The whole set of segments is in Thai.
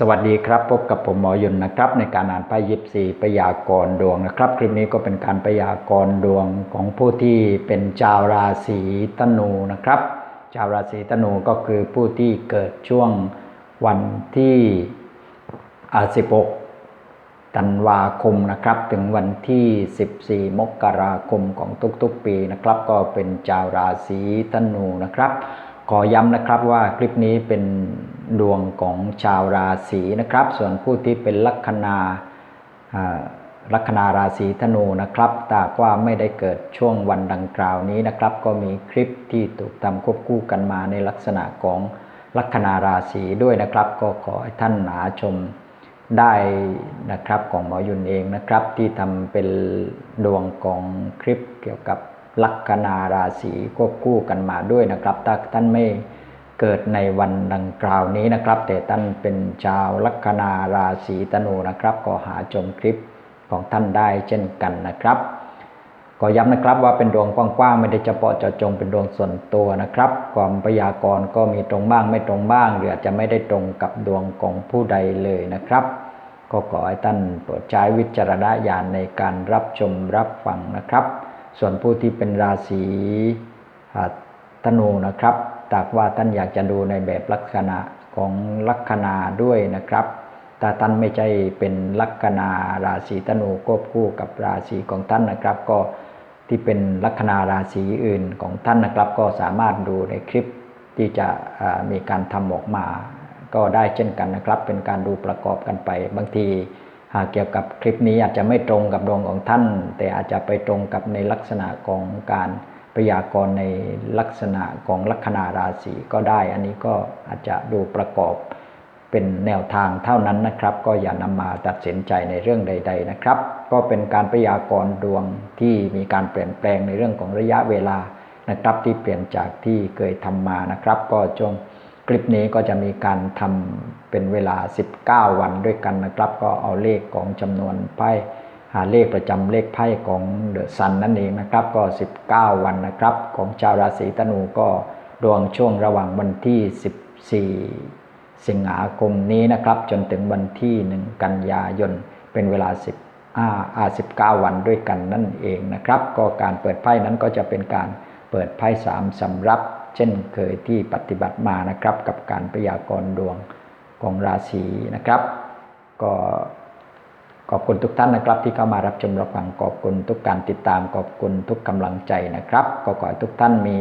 สวัสดีครับ พบกับผมหมอยุนนะครับ ในการอ่านไพ่ยิปซีพยากรณ์ดวงนะครับ คลิปนี้ก็เป็นการพยากรณ์ดวงของผู้ที่เป็นชาวราศีธนูนะครับ ชาวราศีธนูก็คือผู้ที่เกิดช่วงวันที่16ธันวาคมนะครับ ถึงวันที่ 14 มกราคมของทุกๆปีนะครับ ก็เป็นชาวราศีธนูนะครับ ขอย้ำนะครับว่าคลิปนี้เป็นดวงของชาวราศีนะครับ ส่วนผู้ที่เป็นลัคนาลัคนาราศีธนูนะครับแต่ว่าไม่ได้เกิดช่วงวันดังกล่าวนี้นะครับ ก็มีคลิปที่ถูกทำควบคู่กันมาในลักษณะของลัคนาราศีด้วยนะครับ ก็ขอให้ท่านหาชมได้นะครับของหมอยุนเองนะครับ ที่ทำเป็นดวงของคลิปเกี่ยวกับ ลัคนาราศีควบคู่กันมาด้วยนะครับ ถ้าท่านไม่เกิดในวันดังกล่าวนี้นะครับ แต่ท่านเป็นชาวลัคนาราศีธนูนะครับ ก็หาชมคลิปของท่านได้เช่นกันนะครับก็ย้ำนะครับว่าเป็นดวงกว้างๆไม่ได้เฉพาะเจาะจงเป็นดวงส่วนตัวนะครับความพยากรณ์ก็มีตรงบ้างไม่ตรงบ้าง หรืออาจจะไม่ได้ตรงกับดวงของผู้ใดเลยนะครับ ก็ขอให้ท่านโปรดใช้วิจารณญาณในการรับชมรับฟังนะครับ ส่วนผู้ที่เป็นราศีธนูนะครับตากว่าท่านอยากจะดูในแบบลักษณะของลัคนาด้วยนะครับถ้าท่านไม่ใช่เป็นลัคนาราศีธนูควบคู่กับราศีของท่านนะครับ ก็ที่เป็นลัคนาราศีอื่นของท่านนะครับ ก็สามารถดูในคลิปที่จะมีการทำออกมา ก็ได้เช่นกันนะครับ เป็นการดูประกอบกันไปบางที เกี่ยวกับคลิปนี้อาจจะไม่ตรงกับดวงของท่าน แต่อาจจะไปตรงกับในลักษณะของการพยากรณ์ในลักษณะของลัคนาราศีก็ได้ อันนี้ก็อาจจะดูประกอบเป็นแนวทางเท่านั้นนะครับ ก็อย่านำมาตัดสินใจในเรื่องใด ๆนะครับ ก็เป็นการพยากรณ์ดวงที่มีการเปลี่ยนแปลงในเรื่องของระยะเวลานะครับ ที่เปลี่ยนจากที่เคยทำมานะครับ ก็จงคลิปนี้ก็จะมีการทำ เป็นเวลา 19 วันด้วยกันนะครับ ก็เอาเลขของจำนวนไพ่หาเลขประจำเลขไพ่ของเดอะซันนั่นเองนะครับ ก็ 19 วันนะครับ ของชาวราศีธนูก็ดวงช่วงระหว่างวันที่ 14 สิงหาคมนี้นะครับ จนถึงวันที่ 1 กันยายน เป็นเวลา 10อาอา19 วันด้วยกันนั่นเองนะครับ ก็การเปิดไพ่นั้นก็จะเป็นการเปิดไพ่สามสำรับ เช่นเคยที่ปฏิบัติมานะครับ กับการพยากรณ์ดวง ของราศีนะครับ ก็ขอบคุณทุกท่านนะครับ ที่เข้ามารับชมรับฟังขอบคุณทุกการติดตามขอบคุณทุกกำลังใจนะครับ ก็ขอให้ทุกท่านมี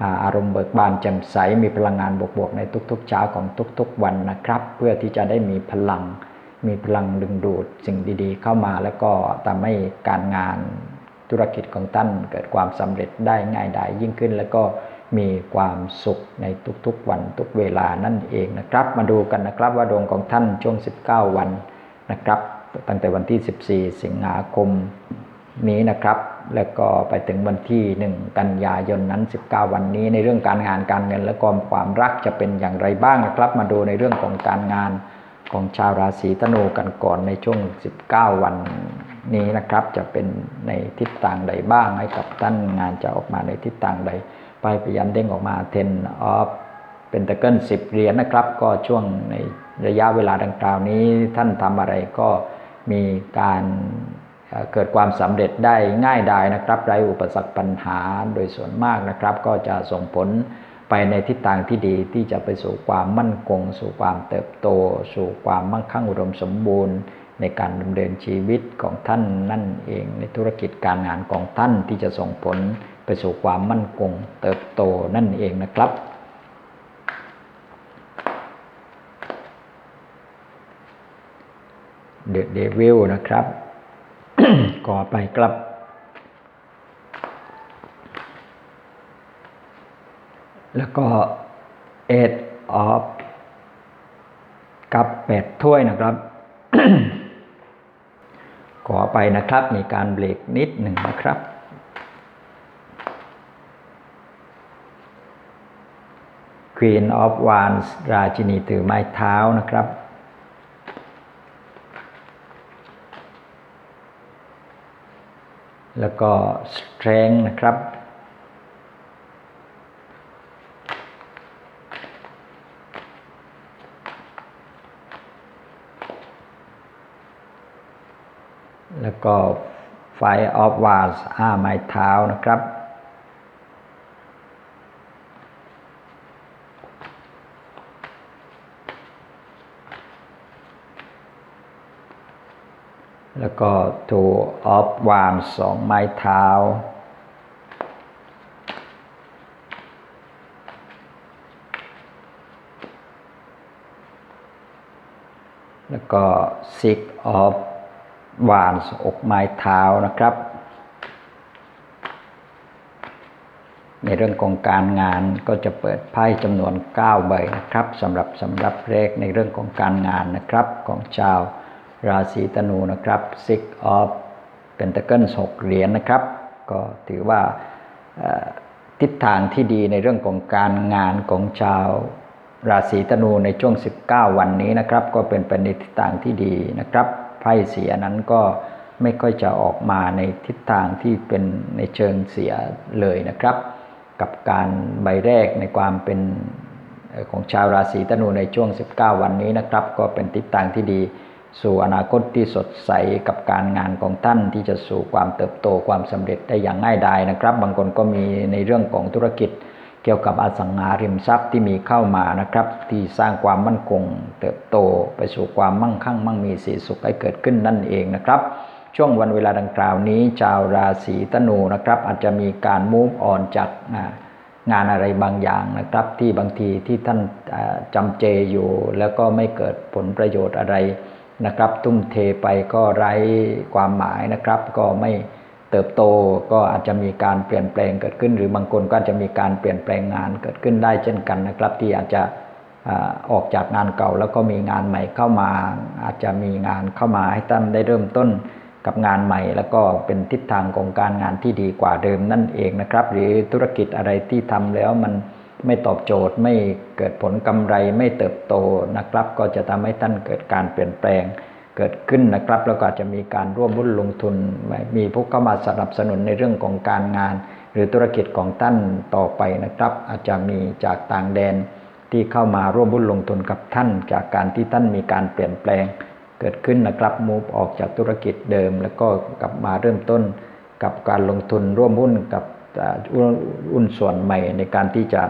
อาอารมณ์เบิกบานแจ่มใสมีพลังงานบวกๆในทุกๆเช้าของทุกๆวันนะครับ เพื่อที่จะได้มีพลัง มีพลังดึงดูดสิ่งดีๆ เข้ามาแล้วก็ทำให้การงานธุรกิจของท่านเกิดความสำเร็จได้ง่ายดายยิ่งขึ้น แล้วก็ มีความสุขในทุกๆวันทุกเวลานั่นเองนะครับ มาดูกันนะครับว่าดวงของท่านช่วง 19 วันนะครับ ตั้งแต่วันที่ 14 สิงหาคมนี้นะครับ แล้วก็ไปถึงวันที่ 1 กันยายนนั้น 19 วันนี้ในเรื่องการงานการเงินและก็ความรักจะเป็นอย่างไรบ้างนะครับ มาดูในเรื่องของการงานของชาวราศีธนูกันก่อนในช่วง 19 วันนี้นะครับ จะเป็นในทิศทางใดบ้างให้กับท่านงานจะออกมาในทิศทางใด ไปพยันเด้งออกมา 10 of เป็นตะเกิลสิบเหรียญนะครับ ก็ช่วงในระยะเวลาดังกล่าวนี้ท่านทำอะไรก็มีการเกิดความสำเร็จได้ง่ายดายนะครับไร้อุปสรรคปัญหาโดยส่วนมากนะครับ ก็จะส่งผลไปในทิศทางที่ดีที่จะไปสู่ความมั่นคง สู่ความเติบโต สู่ความมั่งคั่งอุดมสมบูรณ์ ในการดำเนินชีวิตของท่านนั่นเองในธุรกิจการงานของท่านที่จะส่งผล สู่ความมั่นคงเติบโตนั่นเองนะครับ เดอะเดวิลนะครับก่อไปครับแล้วก็เอ็ดออฟกับแปดถ้วยนะครับ ขอไปนะครับ มีการเบรกนิดหนึ่งนะครับ Queen of Wands ราชินีถือไม้เท้านะครับ แล้วก็ Strength นะครับ แล้วก็ Five of Wands อ้าไม้เท้านะครับ แล้วก็ทูออฟวานสองไม้เท้า แล้วก็ six of wands อกไม้เท้านะครับ ในเรื่องของการงานก็จะเปิดไพ่จำนวน 9 ใบนะครับสำหรับสำหรับเลขในเรื่องของการงานนะครับของชาว ราศีธนูนะครับ six of pentacles 6เหรียญนะครับ ก็ถือว่าทิศทางที่ดีในเรื่องของการงานของชาวราศีธนูในช่วง 19 วันนี้นะครับ ก็เป็นไปในทิศทางที่ดีนะครับไพ่เสียนั้นก็ไม่ค่อยจะออกมาในทิศทางที่เป็นในเชิงเสียเลยนะครับ กับการใบแรกในความเป็นของชาวราศีธนูในช่วง 19 วันนี้นะครับ ก็เป็นทิศทางที่ดี สู่อนาคตที่สดใสกับการงานของท่านที่จะสู่ความเติบโตความสำเร็จได้อย่างง่ายดายนะครับ บางคนก็มีในเรื่องของธุรกิจ เกี่ยวกับอสังหาริมทรัพย์ที่มีเข้ามานะครับ ที่สร้างความมั่นคง เติบโตไปสู่ความมั่งคั่ง มั่งมีสีสุขให้เกิดขึ้นนั่นเองนะครับ ช่วงวันเวลาดังกล่าวนี้ ชาวราศีธนูนะครับ อาจจะมีการ move on จากงานอะไรบางอย่างนะครับ ที่บางทีที่ท่านอ่าจำเจอยู่ แล้วก็ไม่เกิดผลประโยชน์อะไร นะครับ ทุ่มเทไปก็ไร้ความหมายนะครับ ก็ไม่เติบโตก็อาจจะมีการเปลี่ยนแปลงเกิดขึ้น หรือบางคนก็จะมีการเปลี่ยนแปลงงานเกิดขึ้นได้เช่นกันนะครับ ที่อาจจะออกจากงานเก่าแล้วก็มีงานใหม่เข้ามา อาจจะมีงานเข้ามาให้ท่านได้เริ่มต้นกับงานใหม่ แล้วก็เป็นทิศทางของการงานที่ดีกว่าเดิมนั่นเองนะครับ หรือธุรกิจอะไรที่ทำแล้วมัน ไม่ตอบโจทย์ไม่เกิดผลกำไรไม่เติบโตนะครับ ก็จะทำให้ท่านเกิดการเปลี่ยนแปลงเกิดขึ้นนะครับ แล้วก็จะมีการร่วมหุ้นลงทุน มีผู้เข้ามาสนับสนุนในเรื่องของการงาน หรือธุรกิจของท่านต่อไปนะครับ อาจจะมีจากต่างแดนที่เข้ามาร่วมหุ้นลงทุนกับท่าน จากการที่ท่านมีการเปลี่ยนแปลง เกิดขึ้นนะครับมูฟออกจากธุรกิจเดิม แล้วก็กลับมาเริ่มต้นกับการลงทุนร่วมหุ้นกับอุ้นส่วนใหม่ในการที่จะ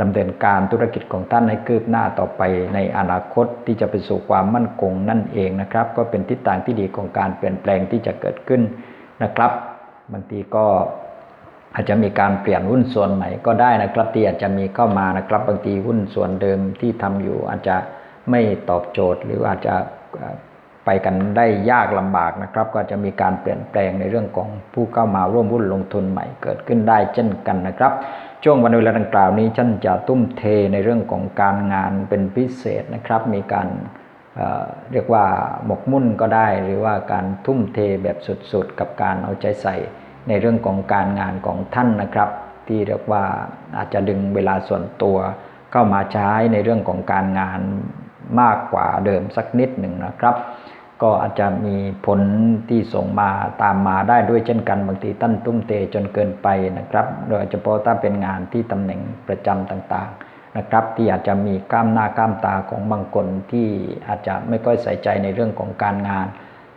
ดำเนินการธุรกิจของท่านให้คืบหน้าต่อไปในอนาคตที่จะไปสู่ความมั่นคงนั่นเองนะครับ ก็เป็นทิศทางที่ดีของการเปลี่ยนแปลงที่จะเกิดขึ้นนะครับบางทีก็อาจจะมีการเปลี่ยนหุ้นส่วนใหม่ก็ได้นะครับ ที่อาจจะมีเข้ามานะครับ บางทีหุ้นส่วนเดิมที่ทำอยู่อาจจะไม่ตอบโจทย์ หรืออาจจะไปกันได้ยากลำบากนะครับ ก็จะมีการเปลี่ยนแปลงในเรื่องของผู้เข้ามาร่วมหุ้นลงทุนใหม่เกิดขึ้นได้เช่นกันนะครับ ช่วงวันเวลาดังกล่าวนี้ท่านจะตุ้มเทในเรื่องของการงานเป็นพิเศษนะครับ มีการเเรียกว่าหมกมุ่นก็ได้ หรือว่าการทุ่มเทแบบสุดๆ กับการเอาใจใส่ในเรื่องของการงานของท่านนะครับ ที่เรียกว่าอาจจะดึงเวลาส่วนตัว เข้ามาใช้ในเรื่องของการงานมากกว่าเดิมสักนิดหนึ่งนะครับ ก็อาจจะมีผลที่ส่งมาตามมาได้ด้วยเช่นกันบางทีท่านตุ้มเทจนเกินไปนะครับ โดยเฉพาะถ้าเป็นงานที่ตำแหน่งประจำต่างๆนะครับ ที่อาจจะมีกล้ามหน้ากล้ามตาของบางคนที่อาจจะไม่ค่อยใส่ใจในเรื่องของการงาน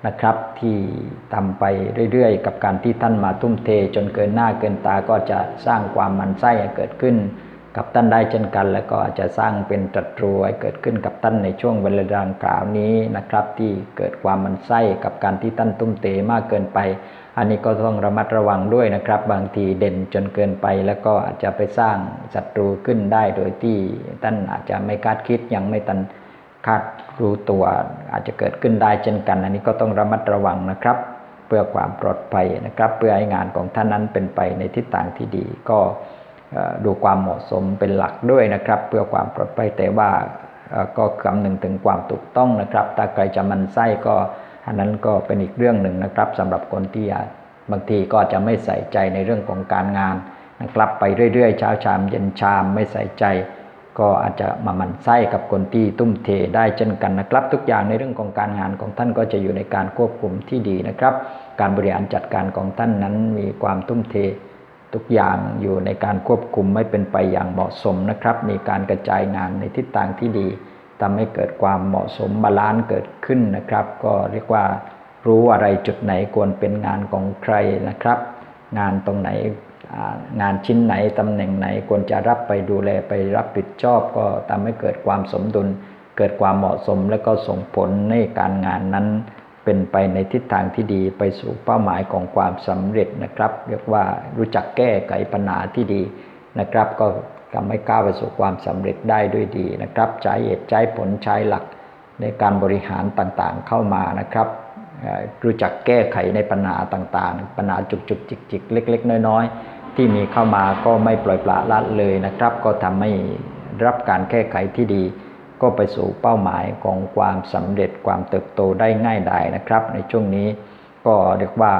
นะครับที่ทำไปเรื่อยๆ กับการที่ท่านมาทุ่มเท จนเกินหน้าเกินตาก็จะสร้างความมันไส้เกิดขึ้น กับท่านได้เช่นกัน แล้วก็อาจจะสร้างเป็นตรัตรูให้เกิดขึ้นกับท่านในช่วงเวลาดังกล่าวนี้นะครับ ที่เกิดความมันไส้กับการที่ท่านตุ้มเตมากเกินไป อันนี้ก็ต้องระมัดระวังด้วยนะครับ บางทีเด่นจนเกินไป แล้วก็อาจจะไปสร้างศัตรูขึ้นได้โดยที่ท่านอาจจะไม่คาดคิดยังไม่ทันคาดรู้ตัวอาจจะเกิดขึ้นได้เช่นกัน อันนี้ก็ต้องระมัดระวังนะครับ เพื่อความปลอดภัยนะครับ เพื่อให้งานของท่านนั้นเป็นไปในทิศทางที่ดีก็ ดูความเหมาะสมเป็นหลักด้วยนะครับ เพื่อความปลอดภัยแต่ว่าก็คำนึงถึงความถูกต้องนะครับ ถ้าใครจะมันไส้ก็อันนั้นก็เป็นอีกเรื่องหนึ่งนะครับสำหรับคนที่บางทีก็จะไม่ใส่ใจในเรื่องของการงานนะครับ ไปเรื่อยๆเช้าชามเย็นชามไม่ใส่ใจ ก็อาจจะมามันไส้กับคนที่ตุ้มเทได้เช่นกันนะครับ ทุกอย่างในเรื่องของการงานของท่านก็จะอยู่ในการควบคุมที่ดีนะครับ การบริหารจัดการของท่านนั้นมีความทุ่มเท ทุกอย่างอยู่ในการควบคุมไม่เป็นไปอย่างเหมาะสมนะครับ มีการกระจายงานในทิศทางที่ดีทำให้เกิดความเหมาะสมบาลานซ์เกิดขึ้นนะครับ ก็เรียกว่ารู้อะไรจุดไหนควรเป็นงานของใครนะครับ งานตรงไหนงานชิ้นไหนตำแหน่งไหนควรจะรับไปดูแลไปรับผิดชอบ ก็ทำให้เกิดความสมดุล เกิดความเหมาะสม และก็ส่งผลในการงานนั้น เป็นไปในทิศทางที่ดีไปสู่เป้าหมายของความสำเร็จนะครับ เรียกว่ารู้จักแก้ไขปัญหาที่ดีนะครับ ก็ทำให้ก้าวไปสู่ความสำเร็จได้ด้วยดีนะครับ ใช้เหตุใช้ผลใช้หลักในการบริหารต่างๆเข้ามานะครับรู้จักแก้ไขในปัญหาต่างๆ ปัญหาจุกจิกๆ เล็ก ๆ น้อยๆ ที่มีเข้ามาก็ไม่ปล่อยปละละเลยนะครับ ก็ทำให้รับการแก้ไขที่ดี ก็ไปสู่เป้าหมายของความสำเร็จความเติบโตได้ง่ายดายนะครับ ในช่วงนี้ก็เรียกว่า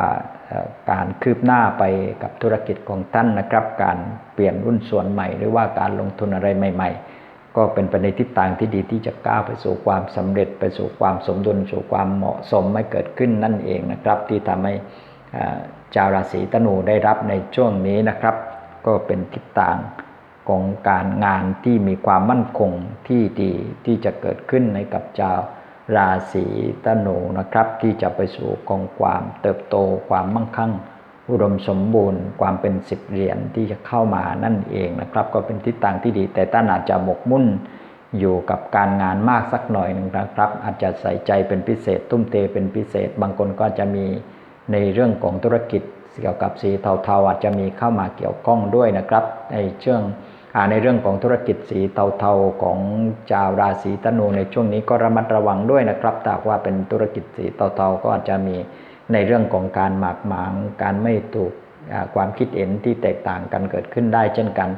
การคืบหน้าไปกับธุรกิจของท่านนะครับ การเปลี่ยนรุ่นส่วนใหม่ หรือว่าการลงทุนอะไรใหม่ ๆ ก็เป็นไปในทิศทางที่ดีที่จะก้าวไปสู่ความสำเร็จไปสู่ความสมดุลสู่ความเหมาะสมไม่เกิดขึ้นนั่นเองนะครับ ที่ทำให้ชาวราศีธนูได้รับในช่วงนี้นะครับ ก็เป็นทิศทาง ของการงานที่มีความมั่นคงที่ดีที่จะเกิดขึ้นในกับชาวราศีธนูนะครับ ที่จะไปสู่กองความเติบโตความมั่งคั่ง อุดมสมบูรณ์ ความเป็นสิบเหรียญที่จะเข้ามานั่นเองนะครับ ก็เป็นทิศทางที่ดี แต่ท่านอาจจะหมกมุ่นอยู่กับการงานมากสักหน่อยหนึ่งนะครับ อาจจะใส่ใจเป็นพิเศษ ตุ้มเทเป็นพิเศษ บางคนก็จะมีในเรื่องของธุรกิจเกี่ยวกับสีเทาๆอาจจะมีเข้ามาเกี่ยวข้องด้วยนะครับในช่วง ในเรื่องของธุรกิจสีเทาๆของชาวราศีธนูในช่วงนี้ก็ระมัดระวังด้วยนะครับถ้าว่าเป็นธุรกิจสีเทาๆก็อาจจะมีในเรื่องของการหมากหมางการไม่ถูกความคิดเห็นที่แตกต่างกันเกิดขึ้นได้ เช่นกัน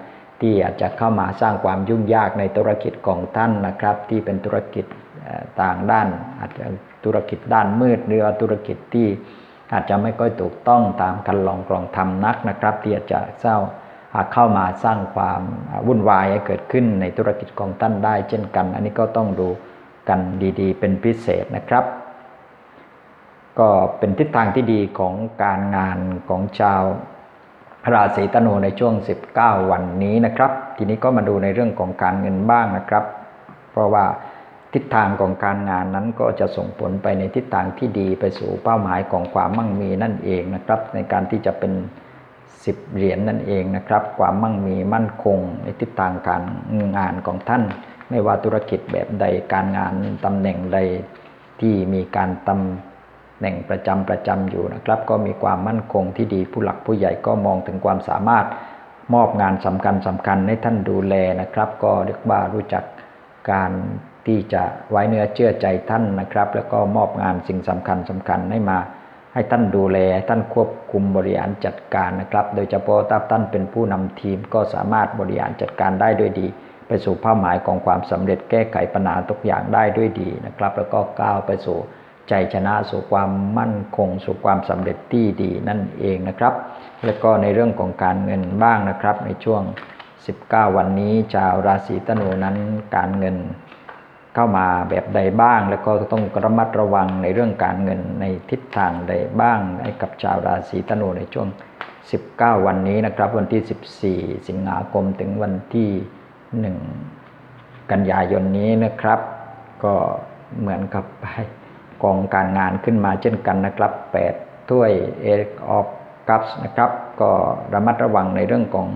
ที่อาจจะเข้ามาสร้างความยุ่งยากในธุรกิจของท่านนะครับ ที่เป็นธุรกิจต่างด้าน อาจจะธุรกิจด้านมืดหรือธุรกิจที่อาจจะไม่ค่อยถูกต้องตามคันลองกรองธรรมนักนะครับ ที่อาจจะเศร้า เข้ามาสร้างความวุ่นวายให้เกิดขึ้นในธุรกิจของท่านได้ เช่นกัน อันนี้ก็ต้องดูกันดีๆ เป็นพิเศษนะครับ ก็เป็นทิศทางที่ดีของการงานของชาวราศีธนูในช่วง 19 วันนี้นะครับ ทีนี้ก็มาดูในเรื่องของการเงินบ้างนะครับ เพราะว่าทิศทางของการงานนั้นก็จะส่งผลไปในทิศทางที่ดีไปสู่เป้าหมายของความมั่งมีนั่นเองนะครับ ในการที่จะเป็น 10 เหรียญนนั่นเองนะครับ ความมั่งมีมั่นคงในทิศทางการงานของท่าน ไม่ว่าธุรกิจแบบใดการงานตำแหน่งใดที่มีการตำแหน่งประจำประจำอยู่นะครับ ก็มีความมั่นคงที่ดีผู้หลักผู้ใหญ่ก็มองถึงความสามารถมอบงานสำคัญสำคัญให้ท่านดูแลนะครับ ก็เรียกว่ารู้จักการที่จะไว้เนื้อเชื่อใจท่านนะครับ แล้วก็มอบงานสิ่งสำคัญสำคัญให้มา ให้ท่านดูแลท่านควบคุมบริหารจัดการนะครับ โดยเฉพาะถ้าท่านเป็นผู้นำทีมก็สามารถบริหารจัดการได้ด้วยดี ไปสู่เป้าหมายของความสำเร็จแก้ไขปัญหาทุกอย่างได้ด้วยดีนะครับ แล้วก็ก้าวไปสู่ใจชนะสู่ความมั่นคง สู่ความสำเร็จที่ดีนั่นเองนะครับ แล้วก็ในเรื่องของการเงินบ้างนะครับ ในช่วง 19 วันนี้ชาวราศีธนูนั้นการเงิน เข้ามาแบบใดบ้าง แล้วก็ต้องระมัดระวังในเรื่องการเงินในทิศทางใดบ้างให้กับชาวราศีธนูในช่วง 19 วันนี้นะครับ วันที่ 14 สิงหาคมถึงวันที่ 1 กันยายนนี้นะครับ ก็เหมือนกับไปกองการงานขึ้นมาเช่นกันนะครับ 8 ถ้วยเอริกออฟกัส์นะครับ ก็ระมัดระวังในเรื่องของ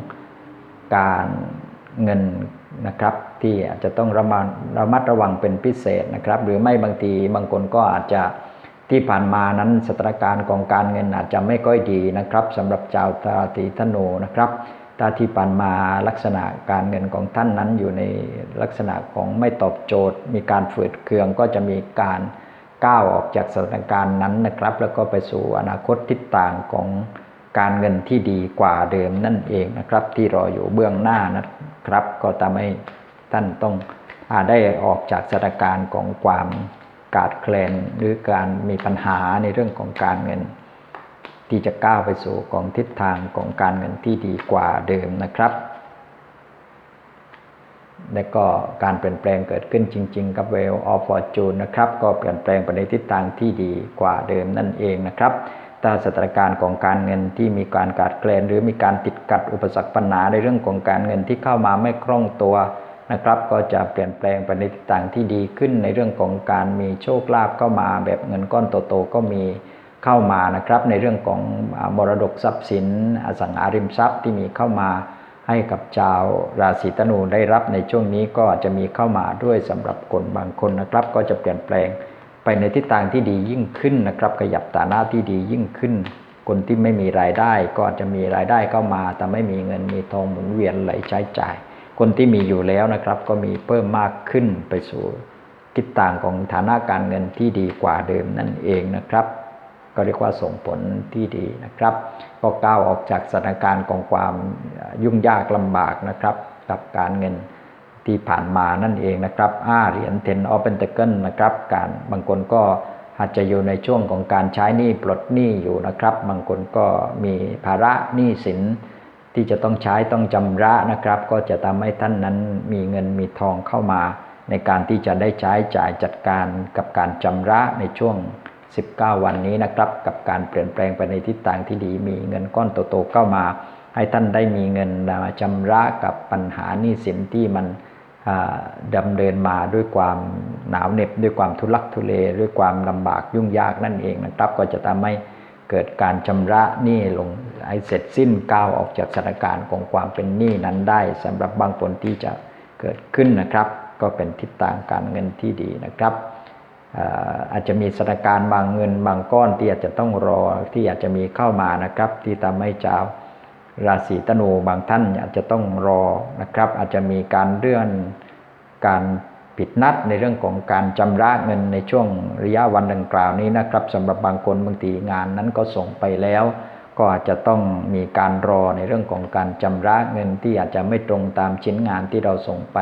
การเงิน นะครับที่อาจจะต้องระมัดระมัดระวังเป็นพิเศษนะครับ หรือไม่บางทีบางคนก็อาจจะที่ผ่านมานั้นสถานการณ์ของการเงินอาจจะไม่ค่อยดีนะครับสำหรับชาวราศีธนูนะครับถ้าที่ผ่านมาลักษณะการเงินของท่านนั้นอยู่ในลักษณะของไม่ตอบโจทย์ มีการฝืดเคืองก็จะมีการก้าวออกจากสถานการณ์นั้นนะครับ แล้วก็ไปสู่อนาคตทิศทางของ การเงินที่ดีกว่าเดิมนั่นเองนะครับ ที่รออยู่เบื้องหน้านะครับ ก็ทำให้ท่านต้องอาได้ออกจากสถานการณ์ของความขาดแคลนหรือการมีปัญหาในเรื่องของการเงิน ที่จะก้าวไปสู่ของทิศทางของการเงินที่ดีกว่าเดิมนะครับและก็การเปลี่ยนแปลงเกิดขึ้นจริง ๆ กับเวลออฟฟอร์จูนนะครับ ก็เปลี่ยนแปลงไปในทิศทางที่ดีกว่าเดิมนั่นเองนะครับ ถ้าสถานการณ์ของการเงินที่มีการขาดแคลนหรือมีการติดกัดอุปสรรคปัญหาในเรื่องของการเงินที่เข้ามาไม่คล่องตัวนะครับ ก็จะเปลี่ยนแปลงไปในทิศทางที่ดีขึ้นในเรื่องของการมีโชคลาภเข้ามาแบบเงินก้อนโตๆก็มีเข้ามานะครับในเรื่องของมรดกทรัพย์สิน อสังหาริมทรัพย์ที่มีเข้ามาให้กับชาวราศีธนูได้รับในช่วงนี้ก็จะมีเข้ามาด้วยสำหรับคนบางคนนะครับ ก็จะเปลี่ยนแปลง ไปในทิศทางที่ดียิ่งขึ้นนะครับ ขยับฐานะที่ดียิ่งขึ้น คนที่ไม่มีรายได้ก็จะมีรายได้เข้ามา แต่ไม่มีเงินมีทองหมุนเวียนไหลใช้จ่าย คนที่มีอยู่แล้วนะครับ ก็มีเพิ่มมากขึ้นไปสู่ทิศทางของฐานะการเงินที่ดีกว่าเดิมนั่นเองนะครับ ก็เรียกว่าส่งผลที่ดีนะครับ ก็ก้าวออกจากสถานการณ์ของความยุ่งยากลำบากนะครับ กับการเงิน ที่ผ่านมานั่นเองนะครับอ้าเหรียญเทนออฟเปนเตเกิลนะครับ การบางคนก็อาจจะอยู่ในช่วงของการใช้หนี้ปลดหนี้อยู่นะครับ บางคนก็มีภาระหนี้สินที่จะต้องใช้ต้องจำระนะครับ ก็จะทำให้ท่านนั้นมีเงินมีทองเข้ามา ในการที่จะได้ใช้จ่ายจัดการกับการจำระในช่วง 19 วันนี้นะครับ กับการเปลี่ยนแปลงไปในทิศทางที่ดีมีเงินก้อนโตๆเข้ามา ให้ท่านได้มีเงินมาจำระกับปัญหาหนี้สินที่มัน ดำเนินมาด้วยความหนาวเหน็บด้วยความทุลักทุเลด้วยความลำบากยุ่งยากนั่นเองนะครับ ก็จะทำให้เกิดการชำระหนี้ลงให้เสร็จสิ้นก้าวออกจากสถานการณ์ของความเป็นหนี้นั้นได้สำหรับบางคนที่จะเกิดขึ้นนะครับ ก็เป็นทิศทางการเงินที่ดีนะครับอาจจะมีสถานการณ์บางเงินบางก้อนที่อาจจะต้องรอที่อาจจะมีเข้ามานะครับ ที่ทำให้เจ้า ราศีธนูบางท่านอาจจะต้องรอนะครับ อาจจะมีการเลื่อนการผิดนัดในเรื่องของการจำระเงินในช่วงระยะวันดังกล่าวนี้นะครับสำหรับบางคนบางทีงานนั้นก็ส่งไปแล้ว ก็อาจจะต้องมีการรอในเรื่องของการจำระเงินที่อาจจะไม่ตรงตามชิ้นงานที่เราส่งไป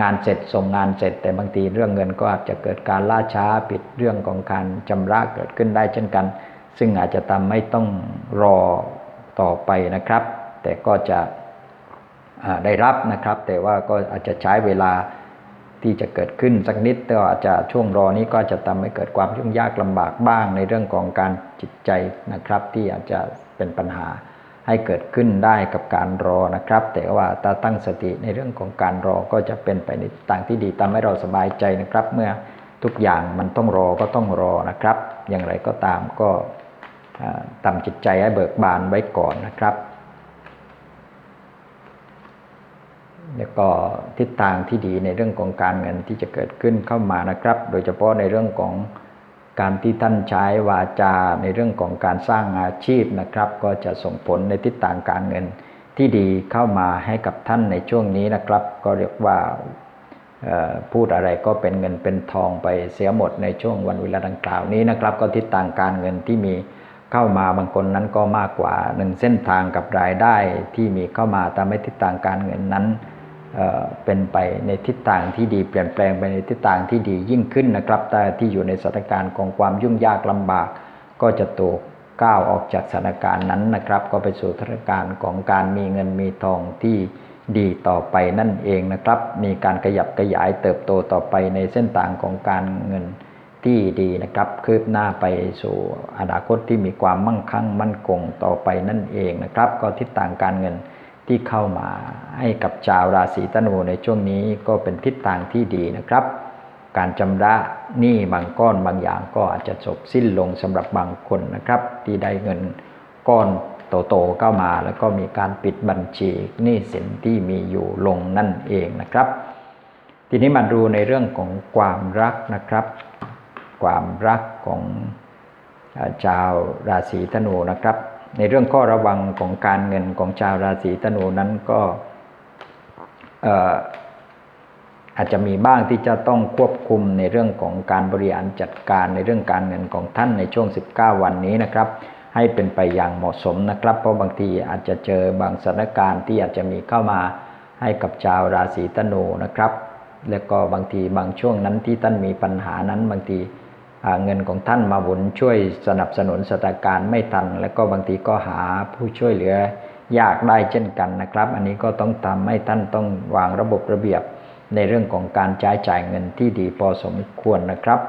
งานเสร็จส่งงานเสร็จ แต่บางทีเรื่องเงินก็อาจจะเกิดการล่าช้าผิดเรื่องของการจำระเกิดขึ้นได้เช่นกัน ซึ่งอาจจะทำให้ต้องรอ ต่อไปนะครับ แต่ก็จะได้รับนะครับ แต่ว่าก็อาจจะใช้เวลาที่จะเกิดขึ้นสักนิดก็อาจจะช่วงรอนี้ก็จะทำให้เกิดความยุ่งยากลำบากบ้างในเรื่องของการจิตใจนะครับ ที่อาจจะเป็นปัญหาให้เกิดขึ้นได้กับการรอนะครับ แต่ว่าถ้าตั้งสติในเรื่องของการรอก็จะเป็นไปในทางที่ดีทำให้เราสบายใจนะครับ เมื่อทุกอย่างมันต้องรอก็ต้องรอนะครับ อย่างไรก็ตามก็ ทำจิตใจให้เบิกบานไว้ก่อนนะครับ แล้วก็ทิศทางที่ดีในเรื่องของการเงินที่จะเกิดขึ้นเข้ามานะครับ โดยเฉพาะในเรื่องของการที่ท่านใช้วาจาในเรื่องของการสร้างอาชีพนะครับ ก็จะส่งผลในทิศทางการเงินที่ดีเข้ามาให้กับท่านในช่วงนี้นะครับ ก็เรียกว่าพูดอะไรก็เป็นเงินเป็นทองไปเสียหมดในช่วงวันเวลาดังกล่าวนี้นะครับ ก็ทิศทางการเงินที่มี เข้ามาบางคนนั้นก็มากกว่าหนึ่งเส้นทางกับรายได้ที่มีเข้ามาตามให้ทิศทางการเงินนั้นเป็นไปในทิศทางที่ดีเปลี่ยนแปลงไปในทิศทางที่ดียิ่งขึ้นนะครับ แต่ที่อยู่ในสถานการณ์ของความยุ่งยากลำบาก ก็จะตกก้าวออกจากสถานการณ์นั้นนะครับ ก็ไปสู่สถานการณ์ของการมีเงินมีทองที่ดีต่อไปนั่นเองนะครับ มีการขยับขยายเติบโตต่อไปในเส้นทางของการเงิน ที่ดีนะครับคืบหน้าไปสู่อนาคตที่มีความมั่งคั่งมั่นคงต่อไปนั่นเองนะครับ ก็ทิศทางการเงินที่เข้ามาให้กับชาวราศีธนูในช่วงนี้ก็เป็นทิศทางที่ดีนะครับ การจำระหนี้บางก้อนบางอย่างก็อาจจะจบสิ้นลงสำหรับบางคนนะครับ ที่ได้เงินก้อนโตๆเข้ามาแล้วก็มีการปิดบัญชีหนี้สินที่มีอยู่ลงนั่นเองนะครับ ทีนี้มาดูในเรื่องของความรักนะครับ ความรักของชาวราศีธนูนะครับ ในเรื่องข้อระวังของการเงินของชาวราศีธนูนั้นก็อาจจะมีบ้างที่จะต้องควบคุมในเรื่องของการบริหารจัดการในเรื่องการเงินของท่านในช่วง 19 วันนี้นะครับ ให้เป็นไปอย่างเหมาะสมนะครับ เพราะบางทีอาจจะเจอบางสถานการณ์ที่อาจจะมีเข้ามาให้กับชาวราศีธนูนะครับ แล้วก็บางทีบางช่วงนั้นที่ท่านมีปัญหานั้นบางที เงินของท่านมาหมุนช่วยสนับสนุนสถานการณ์ไม่ทัน แล้วก็บางทีก็หาผู้ช่วยเหลือยากได้เช่นกันนะครับ อันนี้ก็ต้องทำให้ท่านต้องวางระบบระเบียบในเรื่องของการใช้จ่ายเงินที่ดีพอสมควรนะครับ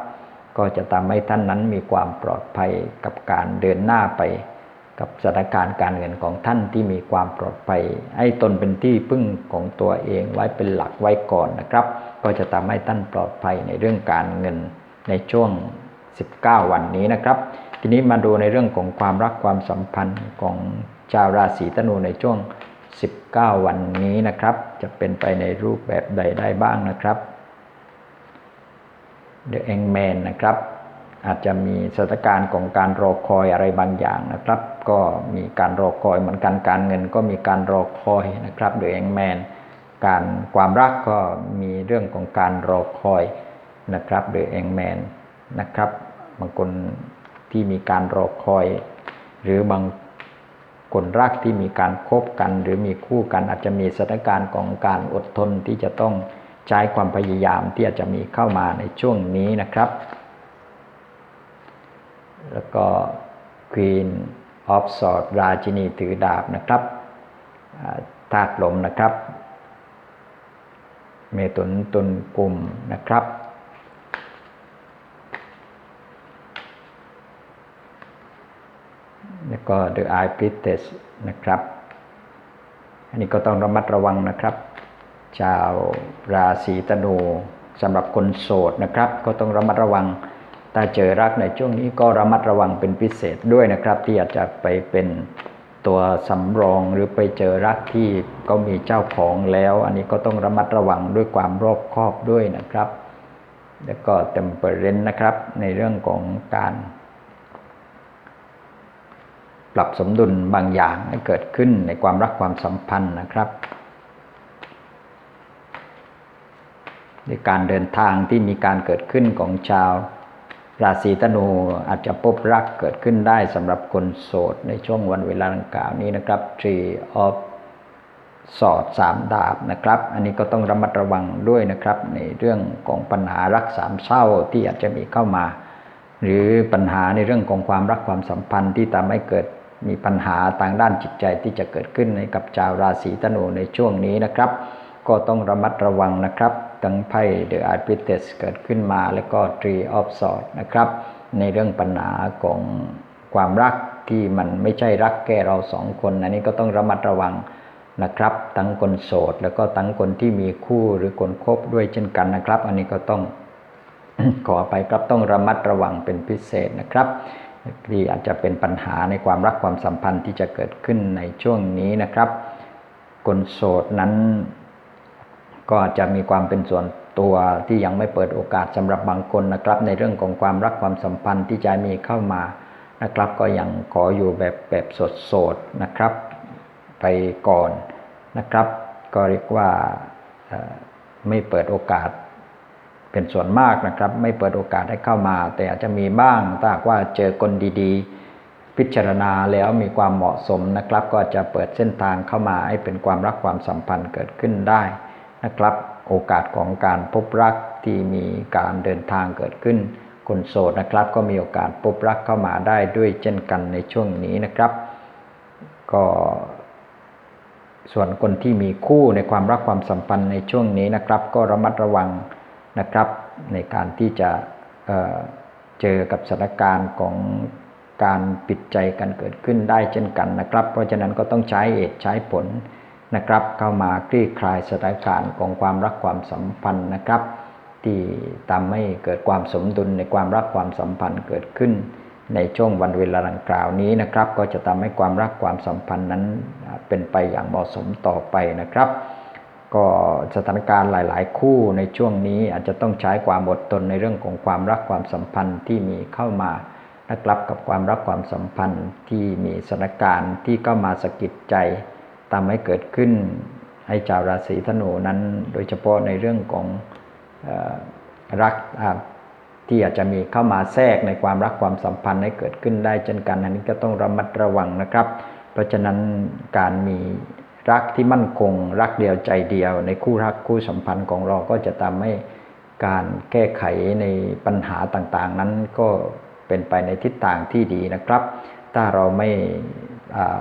ก็จะทำให้ท่านนั้นมีความปลอดภัยกับการเดินหน้าไป กับสถานการณ์การเงินของท่านที่มีความปลอดภัย ให้ตนเป็นที่พึ่งของตัวเองไว้เป็นหลักไว้ก่อนนะครับ ก็จะทำให้ท่านปลอดภัยในเรื่องการเงินในช่วง 19 วันนี้นะครับ ทีนี้มาดูในเรื่องของความรักความสัมพันธ์ของชาวราศีธนูในช่วง 19 วันนี้นะครับ จะเป็นไปในรูปแบบใดได้บ้างนะครับ The e n g m a n นะครับ อาจจะมีสถานการณ์ของการรอคอยอะไรบางอย่างนะครับ ก็มีการรอคอยเหมือนกันการเงินก็มีการรอคอยนะครับ The e n g m a n การความรักก็มีเรื่องของการรอคอยนะครับ The e n g m a n นะครับ บางคนที่มีการรอคอย หรือบางคนรักที่มีการคบกัน หรือมีคู่กันอาจจะมีสถานการณ์ของการอดทนที่จะต้องใช้ความพยายามที่อาจจะมีเข้ามาในช่วงนี้นะครับ แล้วก็ Queen of Swords ราชินีถือดาบนะครับธาตุลมนะครับ เมตุนตุนกลุ่มนะครับ ก็ The Eye Priestess นะครับ อันนี้ก็ต้องระมัดระวังนะครับ ชาวราศีธนูสำหรับคนโสดนะครับ ก็ต้องระมัดระวังถ้าเจอรักในช่วงนี้ก็ระมัดระวังเป็นพิเศษด้วยนะครับ ที่อาจจะไปเป็นตัวสำรองหรือไปเจอรักที่ก็มีเจ้าของแล้ว อันนี้ก็ต้องระมัดระวังด้วยความรอบคอบด้วยนะครับ แล้วก็เต็มเปอร์เรนนะครับในเรื่องของการ ปรับสมดุลบางอย่างให้เกิดขึ้นในความรักความสัมพันธ์นะครับในการเดินทางที่มีการเกิดขึ้นของชาว ราศีธนูอาจจะพบรักเกิดขึ้นได้สำหรับคนโสดในช่วงวันเวลาดังกล่าวนี้นะครับ Tree of สอดสามดาบนะครับ อันนี้ก็ต้องระมัดระวังด้วยนะครับ ในเรื่องของปัญหารักสามเศร้าที่อาจจะมีเข้ามา หรือปัญหาในเรื่องของความรักความสัมพันธ์ที่ทำให้เกิด มีปัญหาทางด้านจิตใจที่จะเกิดขึ้นในกับชาวราศีธนูในช่วงนี้นะครับ ก็ต้องระมัดระวังนะครับตั้งไพ่เดอะอาร์พิเตสเกิดขึ้นมาแล้วก็ทรีออฟสอดนะครับ ในเรื่องปัญหาของความรักที่มันไม่ใช่รักแค่เราสองคนอันนี้ก็ต้องระมัดระวังนะครับ ทั้งคนโสดแล้วก็ทั้งคนที่มีคู่หรือคนคบด้วยเช่นกันนะครับ อันนี้ก็ต้องขอไปครับต้องระมัดระวังเป็นพิเศษนะครับ ที่อาจจะเป็นปัญหาในความรักความสัมพันธ์ที่จะเกิดขึ้นในช่วงนี้นะครับ คนโสดนั้น ก็จจะมีความเป็นส่วนตัวที่ยังไม่เปิดโอกาสสำหรับบางคนนะครับ ในเรื่องของความรักความสัมพันธ์ที่จะมีเข้ามานะครับ ก็ยังขออยู่แบบแบบสดๆนะครับ ไปก่อนนะครับ ก็เรียกว่าไม่เปิดโอกาส เป็นส่วนมากนะครับ ไม่เปิดโอกาสให้เข้ามา แต่อาจจะมีบ้างถ้าว่าเจอคนดีๆ พิจารณาแล้วมีความเหมาะสมนะครับ ก็จะเปิดเส้นทางเข้ามาให้เป็นความรักความสัมพันธ์เกิดขึ้นได้นะครับ โอกาสของการพบรักที่มีการเดินทางเกิดขึ้น คนโสดนะครับ ก็มีโอกาสพบรักเข้ามาได้ด้วยเช่นกันในช่วงนี้นะครับ ก็ส่วนคนที่มีคู่ในความรักความสัมพันธ์ในช่วงนี้นะครับ ก็ระมัดระวัง นะครับ ในการที่จะเเจอกับสถานการณ์ของการปิดใจกันเกิดขึ้นได้เช่นกันนะครับ เพราะฉะนั้นก็ต้องใช้เหตุใช้ผลนะครับ เข้ามาคลี่คลายสถานการณ์ของความรักความสัมพันธ์นะครับ ที่ทำให้เกิดความสมดุลในความรักความสัมพันธ์เกิดขึ้น ในช่วงวันเวลาดังกล่าวนี้นะครับ ก็จะทำให้ความรักความสัมพันธ์นั้นเป็นไปอย่างเหมาะสมต่อไปนะครับ ก็สถานการณ์หลาย ๆ คู่ในช่วงนี้อาจจะต้องใช้ความอดทนในเรื่องของความรักความสัมพันธ์ที่มีเข้ามานะครับกับความรักความสัมพันธ์ที่มีสถานการณ์ที่เข้ามาสะกิดใจทำให้เกิดขึ้นให้ชาวราศีธนูนั้น โดยเฉพาะในเรื่องของรักที่อาจจะมีเข้ามาแทรกในความรักความสัมพันธ์ให้เกิดขึ้นได้เช่นกันอันนี้ก็ต้องระมัดระวังนะครับ เพราะฉะนั้นการมี รักที่มั่นคง รักเดียวใจเดียว ในคู่รักคู่สัมพันธ์ของเราก็จะทำให้การแก้ไขในปัญหาต่างๆ นั้นก็เป็นไปในทิศทางที่ดีนะครับ ถ้าเราไม่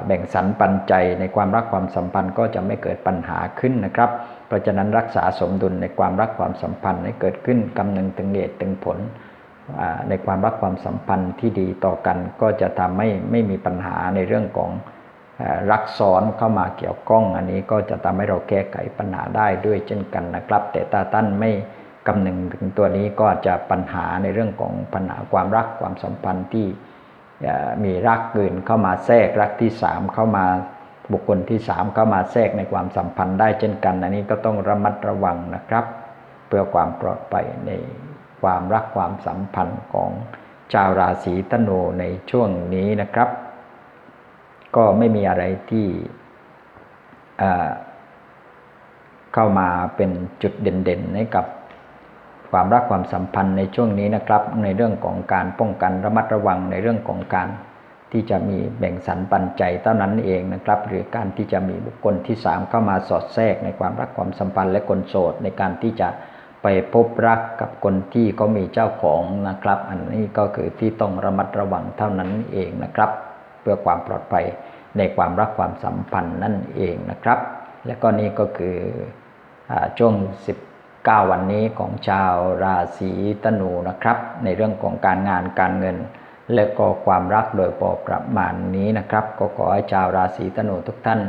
แบ่งสรรปันใจในความรักความสัมพันธ์ก็จะไม่เกิดปัญหาขึ้นนะครับ เพราะฉะนั้นรักษาสมดุลในความรักความสัมพันธ์ให้เกิดขึ้นกำนึงถึงเหตุถึงผลในความรักความสัมพันธ์ที่ดีต่อกันก็จะทำให้ไม่มีปัญหาในเรื่องของ รักซ้อนเข้ามาเกี่ยวข้อง อันนี้ก็จะทำให้เราแก้ไขปัญหาได้ด้วยเช่นกันนะครับ แต่ถ้าท่านไม่กำหนึงถึงตัวนี้ก็จะปัญหาในเรื่องของปัญหาความรักความสัมพันธ์ที่มีรักอื่นเข้ามาแทรกรักที่สามเข้ามาบุคคลที่สามเข้ามาแทรกในความสัมพันธ์ได้เช่นกัน อันนี้ก็ต้องระมัดระวังนะครับ เพื่อความปลอดภัยในความรักความสัมพันธ์ของชาวราศีธนูในช่วงนี้นะครับ ก็ไม่มีอะไรที่เข้ามาเป็นจุดเด่นๆให้กับความรักความสัมพันธ์ในช่วงนี้นะครับ ในเรื่องของการป้องกันระมัดระวังในเรื่องของการที่จะมีแบ่งสรรปันใจเท่านั้นเองนะครับ หรือการที่จะมีบุคคลที่สามเข้ามาสอดแทรกในความรักความสัมพันธ์และคนโสดในการที่จะไปพบรักกับคนที่เขามีเจ้าของนะครับ อันนี้ก็คือที่ต้องระมัดระวังเท่านั้นเองนะครับ พื่อความปลอดภัยในความรักความสัมพันธ์นั่นเองนะครับ และก็นี่ก็คืออช่วง 19 วันนี้ของชาวราศีธนูนะครับ ในเรื่องของการงานการเงิน และก็ความรักโดยพอประมาณนี้นะครับ ก็ขอให้ชาวราศีธนูทุกท่าน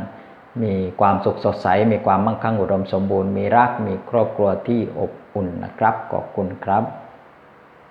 มีความสุขสดใส มีความมั่งคั่งอุดมสมบูรณ์ มีรักมีครอบครัวที่อบอุ่นนะครับขอบคุณครับ